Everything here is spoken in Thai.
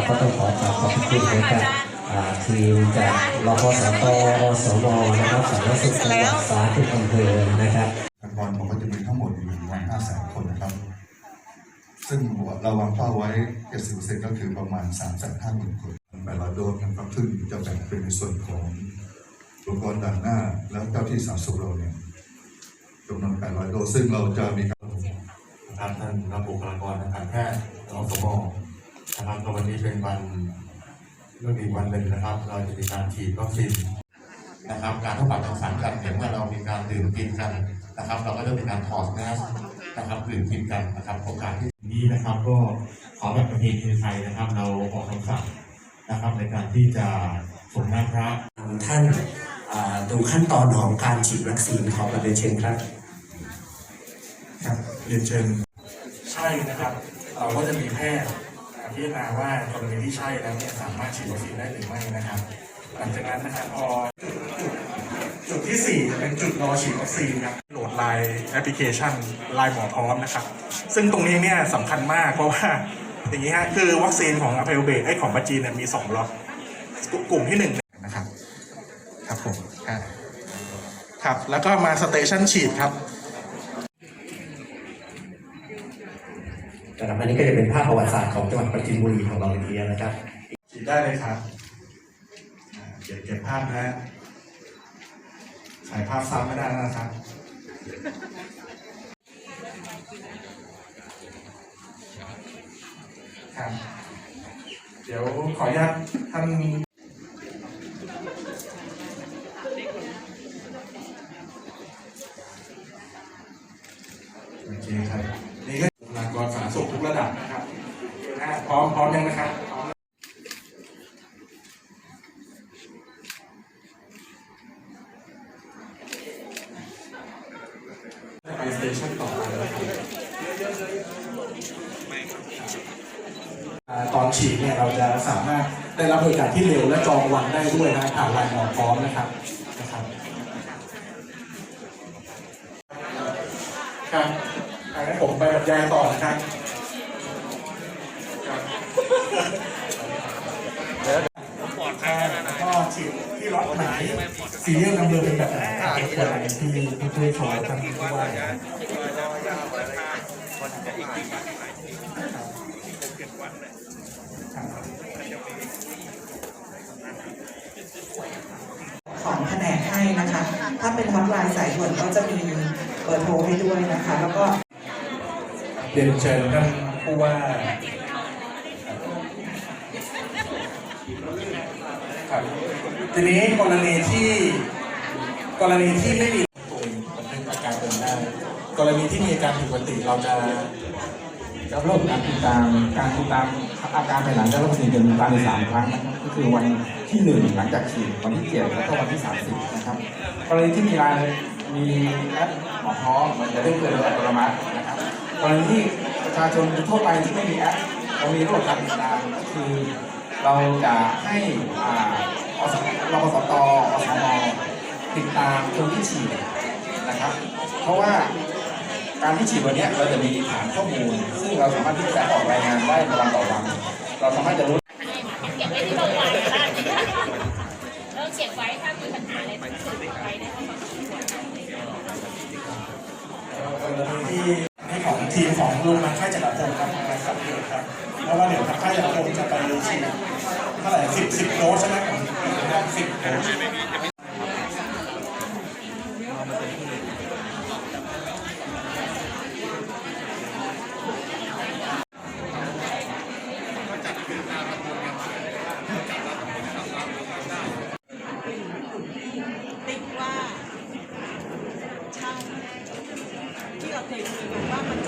เราก็ต้องขอกราบขอบคุณนะครับทีมจากรพสตอสมนะครับสาธารณสุขจังหวัดสาธุอำเภอนะครับประกรของก็จะมีทั้งหมดอยู่ประมาณ5แสนคนนะครับ ซึ่งเราวางเป้าไว้70%ก็คือประมาณ3 5 0 0 0 0คน800โดสนะครับซึ่งจะแบ่งเป็นในส่วนของอุปกรณ์ด่านหน้า แล้วเจ้าที่สาธารณสุขเราเนี่ยจำนวน800โดสซึ่งเราจะมีการนะครับท่านรับบุคลากรทางการแพทย์อสม นะครับก็วันนี้เป็นวันเรื่องดีวันหนึ่งนะครับ เราจะมีการฉีดวัคซีนนะครับ การทดสอบทางสารกันเนี่ยเมื่อเรามีการดื่มกินกันนะครับ เราก็จะมีการถอดแมสนะครับดื่มกินกันนะครับโอกาสที่นี้นะครับ ก็ขอแบบประเพณีไทยนะครับ เราออกคำสั่งนะครับในการที่จะส่งน้ำพระท่านอ่าดูขั้นตอนของการฉีดวัคซีนของประเด็นเชิญครับครับเรียนเชิญใช่นะครับ เราก็จะมีแพทย์อ่า พิจารณาว่ากรณีที่ใช่แล้วเนี่ยสามารถฉีดวัคซีนได้หรือไม่นะครับ หลังจากนั้นนะครับพอจุดที่ 4 เป็นจุดรอฉีดวัคซีนครับโหลดไลน์แอปพลิเคชันไลน์หมอพร้อมนะครับ ซึ่งตรงนี้เนี่ยสำคัญมากเพราะว่าอย่างนี้ฮะคือวัคซีนของอเพลเบกไอ้ของปัจจีนเนี่ยมี 2ล็อตกลุ่มที่1นะครับ ครับผมครับแล้วก็มาสเตชันฉีดครับ นะครับอันนี้ก็จะเป็นภาพประวัติศาสตร์ของจังหวัดปราจีนบุรีของเราเลยทีเดียวนะครับฉีดได้เลยครับเก็บเก็บภาพนะฮะถ่ายภาพซ้ำไม่ได้นะครับครับเดี๋ยวขออนุญาตท่านโอเคครับ ร้อมพร้อมยังนะครับพร้อมไปสเตชันต่อไปนะครับอ่าตอนฉีดเนี่ยเราจะสามารถได้รับบริการที่เร็วและจองวันได้ด้วยนะผ่านไลน์หมอพร้อมนะครับนะครับครับอันนี้ผมไปบรรยายต่อนะครับ ครับก็ฉีดที่ล็อตไหนซีเรียลนัมเบอร์เป็นแบบไหนเป็นคนไหนที่ที่ช่วยโชว์ท่านผู้ว่าของแผนกให้นะคะ ถ้าเป็นฮอตไลน์สายด่วนก็จะมีเบอร์โทรให้ด้วยนะคะ แล้วก็เรียนเชิญท่านผู้ว่า ทีนี้กรณีที่กรณีที่ไม่มีปุ่มบันทึกอาการเป็นได้ กรณีที่มีอาการผิดปกติเราจะแล้วระบการติดตามการติดตามอาการภายหลังจากวัคซีนจะมีตามในสามครั้งนะครับก็คือวันที่หนึ่งหลังจากฉีดวันที่เจ็ดแล้วก็วันที่สามสิบนะครับกรณีที่มีรายมีแอปหมอพร้อมมันจะได้เกิดโดยอัตโนมัตินะครับกรณีที่ประชาชนทั่วไปที่ไม่มีแอปเรามีระบบการติดตามก็คือเราจะให้อ่า อสรปสตอสมติดตามคนที่ฉีดนะครับ เพราะว่าการที่ฉีดวันนี้เราจะมีฐานข้อมูล ซึ่งเราสามารถที่จะออกรายงานได้วันต่อวัน เราสามารถจะรู้เก็บไว้ที่โรงพยาบาลเราเก็บไว้ถ้ามีปัญหาอะไรต้องเก็บไว้ได้ค่ะกรณีที่ของทีมของโรงพยาบาลค่ายจักรพงศ์ครับทำงานสับเดือครับเพราะว่าเดี๋ยวทางค่ายจักรพงศ์จะไปฉีดเท่าไหร่สิบสิบโดสใช่ไหมของ สิบติ๊กว่าช่างที่เราเคยคุยกันว่ามัน